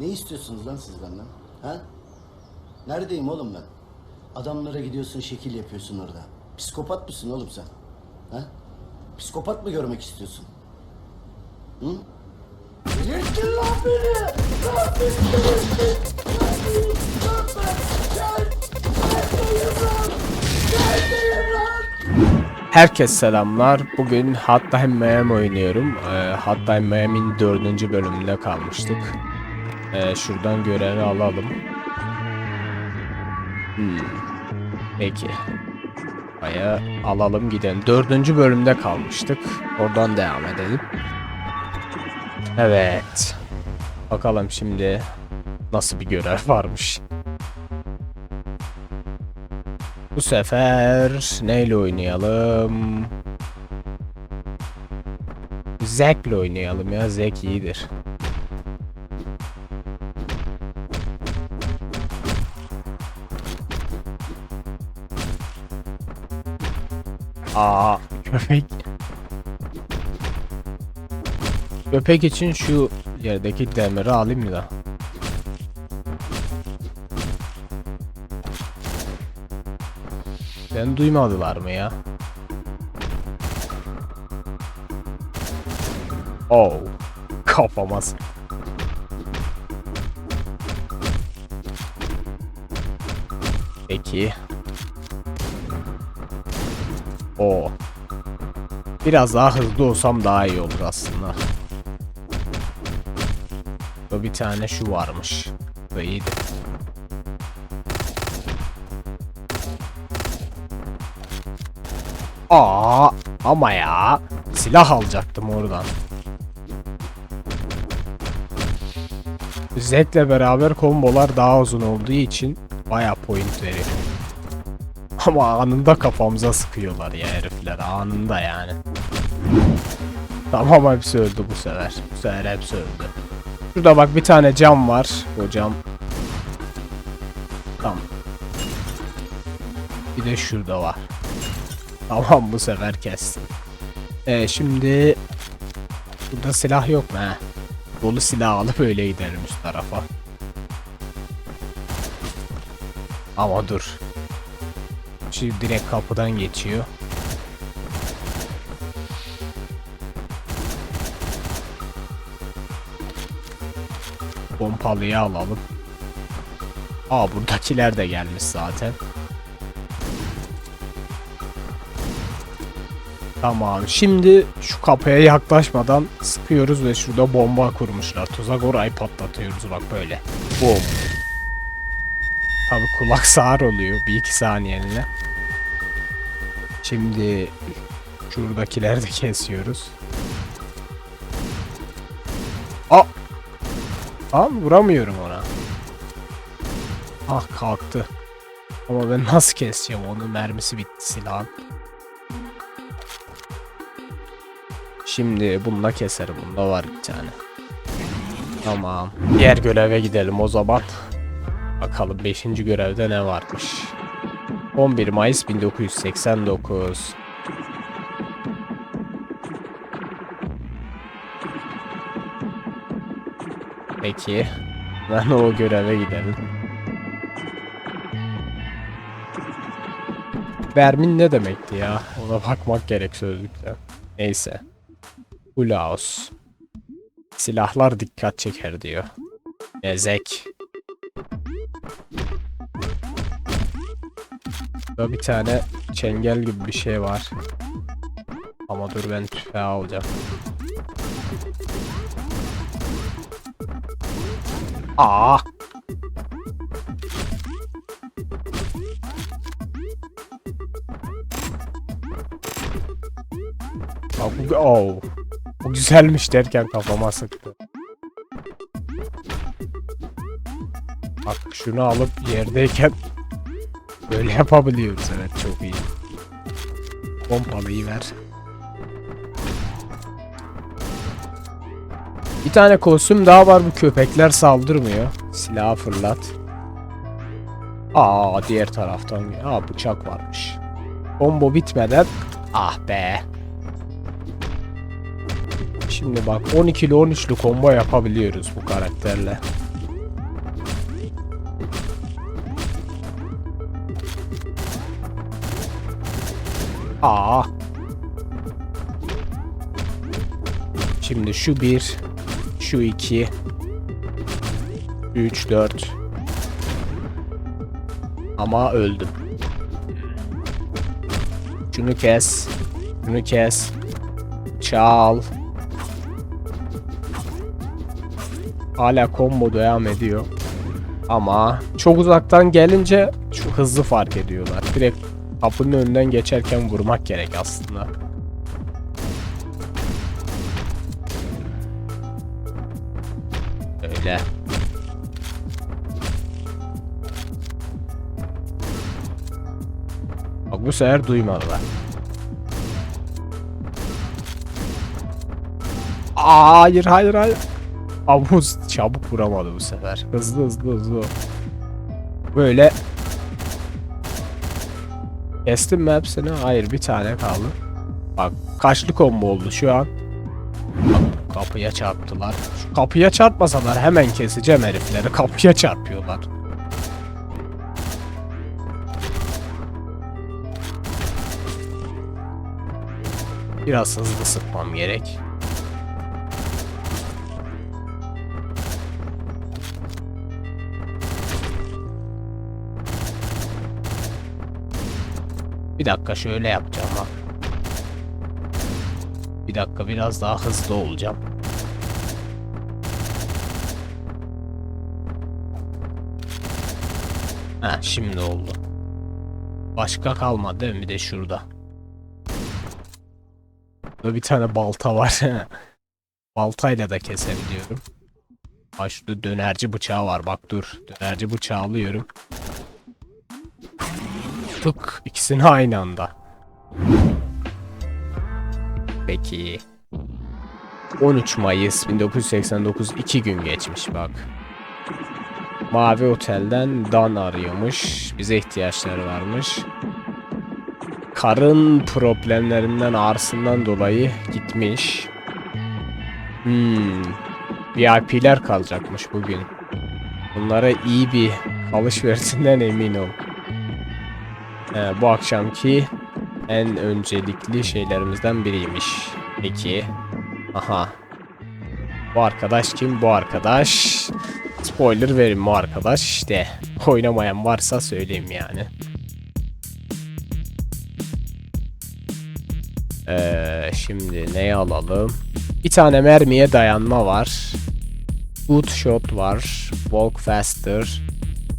Ne istiyorsunuz lan siz benden? Ha? Neredeyim oğlum ben? Adamlara gidiyorsun şekil yapıyorsun orada. Psikopat mısın oğlum sen? Ha? Psikopat mı görmek istiyorsun? Hı? Delirttin lan beni! Lan beni? Herkes selamlar. Bugün Hotline Miami oynuyorum. Ee, Hotline Miami'nin dördüncü bölümünde kalmıştık. Ee, şuradan görevi alalım. Hmm. Peki. Aya alalım gidelim. Dördüncü bölümde kalmıştık. Oradan devam edelim. Evet. Bakalım şimdi nasıl bir görev varmış. Bu sefer neyle oynayalım? Zek'le oynayalım ya. Zek iyidir. Aa, köpek. Köpek için şu yerdeki demiri alayım mı da? Ben duymadılar mı ya? Oh. Kafama Peki. O. Biraz daha hızlı olsam daha iyi olur aslında. Bir tane şu varmış. Bu iyiydi. Aa, ama ya. Silah alacaktım oradan. Zek'le beraber kombolar daha uzun olduğu için baya point veriyor. Ama anında kafamıza sıkıyorlar ya herifler anında yani. Tamam hepsi öldü bu sefer. Bu sefer hepsi öldü. Şurada bak bir tane cam var. O cam. Tamam. Bir de şurada var. Tamam bu sefer kestim. Ee, şimdi burada silah yok mu he? Dolu silah alıp öyle giderim üst tarafa. Ama dur. Şimdi direkt kapıdan geçiyor. Pompalıyı alalım. Aa buradakiler de gelmiş zaten. Tamam. Şimdi şu kapıya yaklaşmadan sıkıyoruz ve şurada bomba kurmuşlar. Tuzak orayı patlatıyoruz bak böyle. Bom. Tabi kulak sağır oluyor bir iki saniyeliğine. Şimdi şuradakileri de kesiyoruz. Aa! Tamam vuramıyorum ona. Ah kalktı. Ama ben nasıl keseceğim onu mermisi bitti silahın. Şimdi bununla keserim. Bunda var bir tane. Tamam. Diğer göreve gidelim o zaman. Bakalım 5. görevde ne varmış. 11 Mayıs 1989. Peki. Ben o göreve gidelim. Vermin ne demekti ya? Ona bakmak gerek sözlükte. Neyse. Ulaos. Silahlar dikkat çeker diyor. Ezek. Burada bir tane çengel gibi bir şey var. Ama dur ben tüfeği alacağım. Aa! Bak bu oh. Bu güzelmiş derken kafama sıktı. Bak şunu alıp yerdeyken böyle yapabiliyoruz evet çok iyi. Pompalıyı ver. Bir tane kostüm daha var bu köpekler saldırmıyor. Silahı fırlat. Aa diğer taraftan. Aa bıçak varmış. Combo bitmeden ah be. Şimdi bak 12'li 13'lü combo yapabiliyoruz bu karakterle. Aa. Şimdi şu bir, şu iki, üç, dört. Ama öldüm. Şunu kes. Şunu kes. Çal. Hala combo devam ediyor. Ama çok uzaktan gelince çok hızlı fark ediyorlar. Direkt kapının önünden geçerken vurmak gerek aslında. Öyle. Bak bu sefer duymadılar. Aa, Hayır hayır hayır. Avuz çabuk vuramadı bu sefer. Hızlı hızlı hızlı. Böyle Kestim mi hepsini? Hayır bir tane kaldı. Bak kaçlı combo oldu şu an. Kapıya çarptılar. Şu kapıya çarpmasalar hemen keseceğim herifleri. Kapıya çarpıyorlar. Biraz hızlı sıkmam gerek. Bir dakika şöyle yapacağım bak. Bir dakika biraz daha hızlı olacağım. Ha şimdi oldu. Başka kalmadı değil mi? Bir de şurada. Burada bir tane balta var. Baltayla da kesebiliyorum. Ha şurada dönerci bıçağı var. Bak dur. Dönerci bıçağı alıyorum. Tık ikisini aynı anda. Peki. 13 Mayıs 1989 2 gün geçmiş bak. Mavi Otel'den Dan arıyormuş. Bize ihtiyaçları varmış. Karın problemlerinden ağrısından dolayı gitmiş. Hmm. VIP'ler kalacakmış bugün. Bunlara iyi bir alışverişinden emin ol. Ee, bu akşamki en öncelikli şeylerimizden biriymiş. Peki. Aha. Bu arkadaş kim? Bu arkadaş. Spoiler verin bu arkadaş işte. Oynamayan varsa söyleyeyim yani. Ee, şimdi neyi alalım? Bir tane mermiye dayanma var. Good shot var. Walk faster.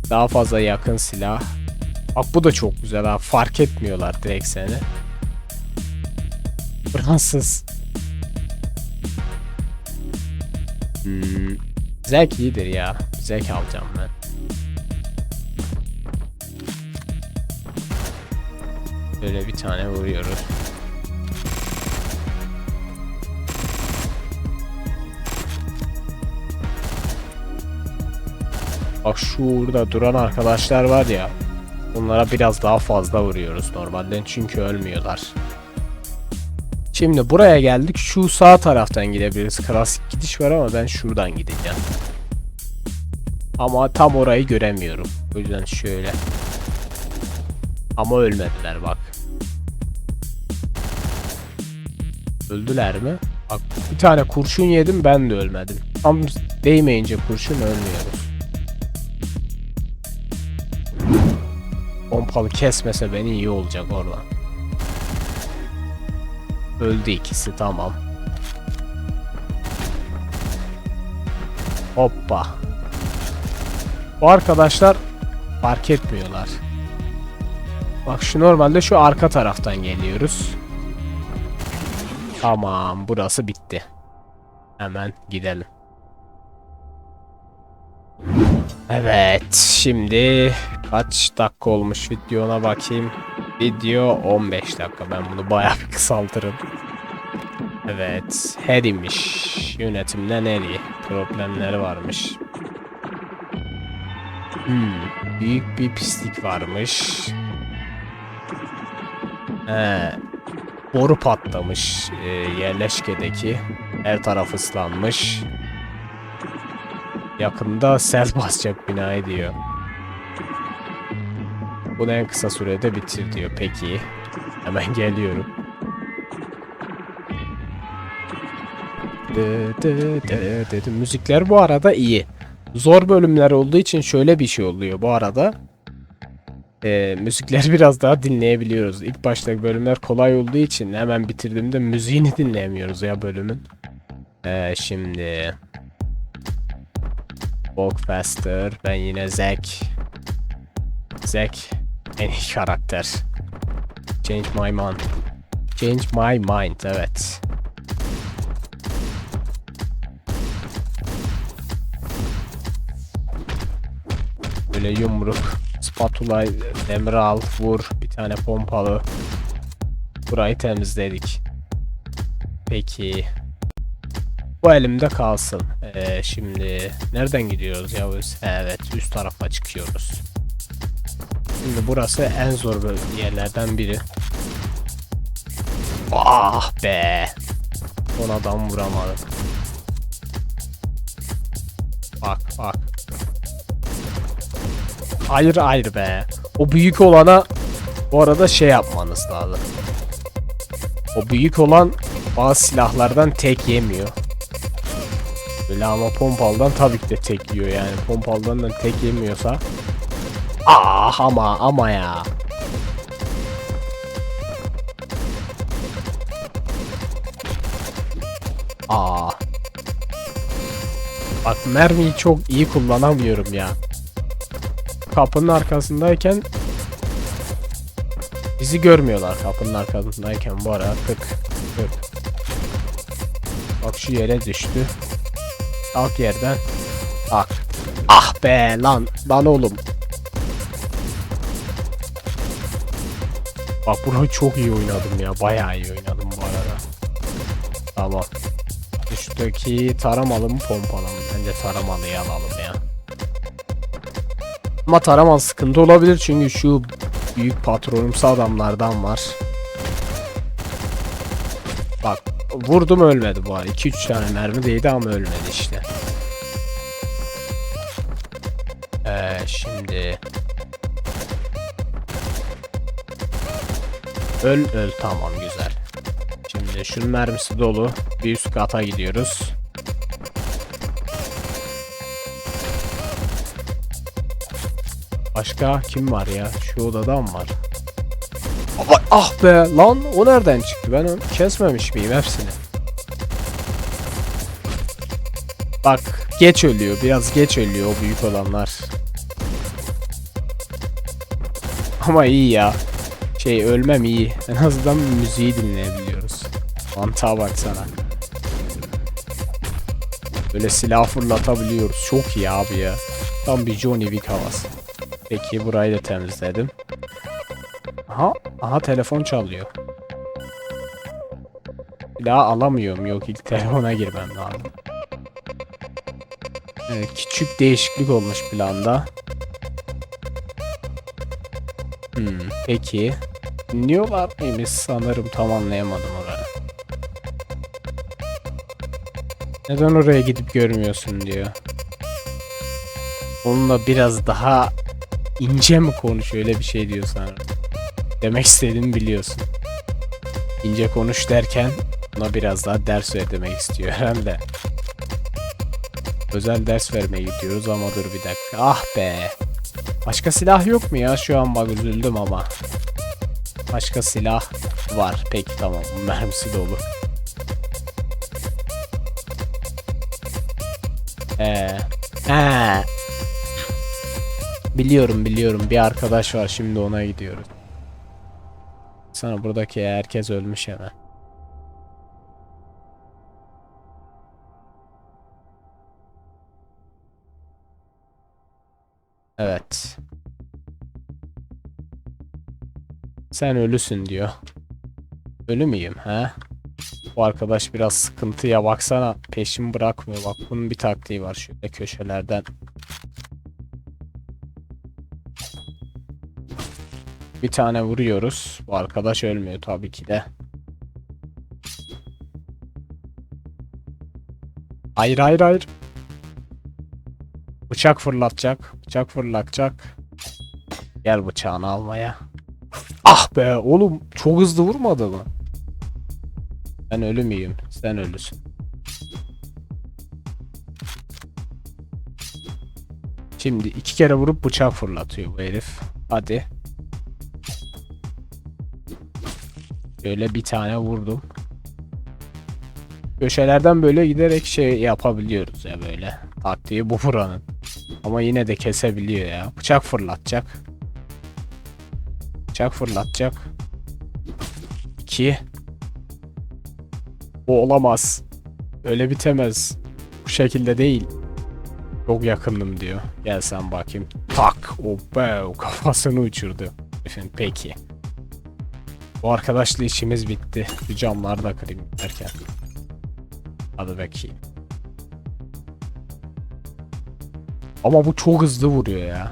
Daha fazla yakın silah. Bak bu da çok güzel ha. Fark etmiyorlar direkt seni. Fransız. Hmm. Zevk iyidir ya. Zevk alacağım ben. Böyle bir tane vuruyoruz. Bak şurada duran arkadaşlar var ya. Bunlara biraz daha fazla vuruyoruz normalden çünkü ölmüyorlar. Şimdi buraya geldik. Şu sağ taraftan gidebiliriz. Klasik gidiş var ama ben şuradan gideceğim. Ama tam orayı göremiyorum. O yüzden şöyle. Ama ölmediler bak. Öldüler mi? Bak bir tane kurşun yedim ben de ölmedim. Tam değmeyince kurşun ölmüyoruz. Pompalı kesmese beni iyi olacak orada. Öldü ikisi tamam. Hoppa. Bu arkadaşlar fark etmiyorlar. Bak şu normalde şu arka taraftan geliyoruz. Tamam burası bitti. Hemen gidelim. Evet şimdi kaç dakika olmuş videona bakayım. Video 15 dakika ben bunu bayağı bir kısaltırım. Evet Harry'miş yönetimden Harry problemleri varmış. Hmm, büyük bir pislik varmış. He, boru patlamış e, yerleşkedeki. Her taraf ıslanmış. Yakında sel basacak binayı diyor. Bunu en kısa sürede bitir diyor. Peki. Hemen geliyorum. Dı dı dı dı dı. Müzikler bu arada iyi. Zor bölümler olduğu için şöyle bir şey oluyor bu arada. Ee, müzikleri biraz daha dinleyebiliyoruz. İlk baştaki bölümler kolay olduğu için hemen bitirdiğimde müziğini dinleyemiyoruz ya bölümün. Ee, şimdi Walk Faster. Ben yine Zack. Zack en iyi karakter. Change my mind. Change my mind evet. Böyle yumruk, spatula, demir al, vur, bir tane pompalı. Burayı temizledik. Peki. Bu elimde kalsın. Ee, şimdi nereden gidiyoruz Yavuz? Evet üst tarafa çıkıyoruz. Şimdi burası en zor yerlerden biri. Ah be. Son adam vuramadı. Bak bak. Hayır hayır be. O büyük olana bu arada şey yapmanız lazım. O büyük olan bazı silahlardan tek yemiyor. Böyle ama pompalıdan tabii ki de tek yiyor yani. Pompalıdan da tek yemiyorsa. Ah ama ama ya. Aa. Bak mermiyi çok iyi kullanamıyorum ya. Kapının arkasındayken bizi görmüyorlar kapının arkasındayken bu ara tık tık. Bak şu yere düştü. Kalk yerden. Bak. Ah be lan. Lan oğlum. Bak burayı çok iyi oynadım ya. Bayağı iyi oynadım bu arada. Tamam. Üstteki taramalı mı pompalı? Bence taramalıyı alalım ya. Ama taramal sıkıntı olabilir çünkü şu büyük patronumsu adamlardan var. Bak vurdum ölmedi bu arada. 2-3 tane mermi değdi ama ölmedi işte. Ee, şimdi Öl öl tamam güzel. Şimdi şunun mermisi dolu. Bir üst kata gidiyoruz. Başka kim var ya? Şu odada mı var? Ah be lan o nereden çıktı? Ben onu kesmemiş miyim hepsini? Bak geç ölüyor. Biraz geç ölüyor o büyük olanlar. Ama iyi ya. Şey ölmem iyi. En azından müziği dinleyebiliyoruz. Mantığa baksana. Böyle silah fırlatabiliyoruz. Çok iyi abi ya. Tam bir Johnny Wick havası. Peki burayı da temizledim. Aha, aha telefon çalıyor. Silahı alamıyorum. Yok ilk telefona girmem lazım. Evet, küçük değişiklik olmuş planda. Hmm, peki. Dinliyorlar mıymış sanırım tam anlayamadım orayı. Neden oraya gidip görmüyorsun diyor. Onunla biraz daha ince mi konuş öyle bir şey diyor sanırım. Demek istediğimi biliyorsun. İnce konuş derken ona biraz daha ders ver demek istiyor herhalde. Özel ders vermeye gidiyoruz ama dur bir dakika. Ah be. Başka silah yok mu ya? Şu an bak üzüldüm ama. Başka silah var. Peki tamam. Mermisi dolu. Ee, he. Biliyorum biliyorum. Bir arkadaş var. Şimdi ona gidiyoruz. Sana buradaki herkes ölmüş hemen. Evet. Sen ölüsün diyor. Ölü müyüm ha? Bu arkadaş biraz sıkıntıya baksana. Peşimi bırakmıyor. Bak bunun bir taktiği var şöyle köşelerden. Bir tane vuruyoruz. Bu arkadaş ölmüyor tabii ki de. Hayır hayır hayır. Bıçak fırlatacak. Bıçak fırlatacak. Gel bıçağını almaya. Ah be oğlum çok hızlı vurmadı mı? Ben ölü müyüm? Sen ölüsün. Şimdi iki kere vurup bıçak fırlatıyor bu herif. Hadi. Şöyle bir tane vurdum. Köşelerden böyle giderek şey yapabiliyoruz ya böyle. Taktiği bu buranın. Ama yine de kesebiliyor ya. Bıçak fırlatacak. Bıçak fırlatacak. 2 Bu olamaz. Öyle bitemez. Bu şekilde değil. Çok yakındım diyor. Gel sen bakayım. Tak. O be kafasını uçurdu. Efendim peki. Bu arkadaşla işimiz bitti. Şu camları da kırayım derken. Hadi bakayım. Ama bu çok hızlı vuruyor ya.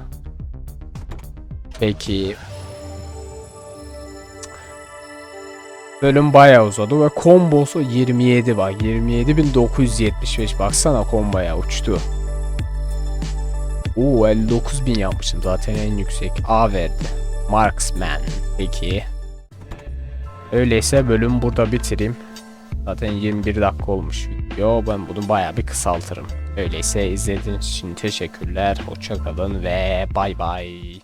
Peki. Bölüm bayağı uzadı ve kombosu 27 bak 27.975 baksana komboya uçtu. Oo 59.000 yapmışım zaten en yüksek A verdi. Marksman peki. Öyleyse bölüm burada bitireyim. Zaten 21 dakika olmuş video. Ben bunu bayağı bir kısaltırım. Öyleyse izlediğiniz için teşekkürler. Hoşçakalın ve bay bay.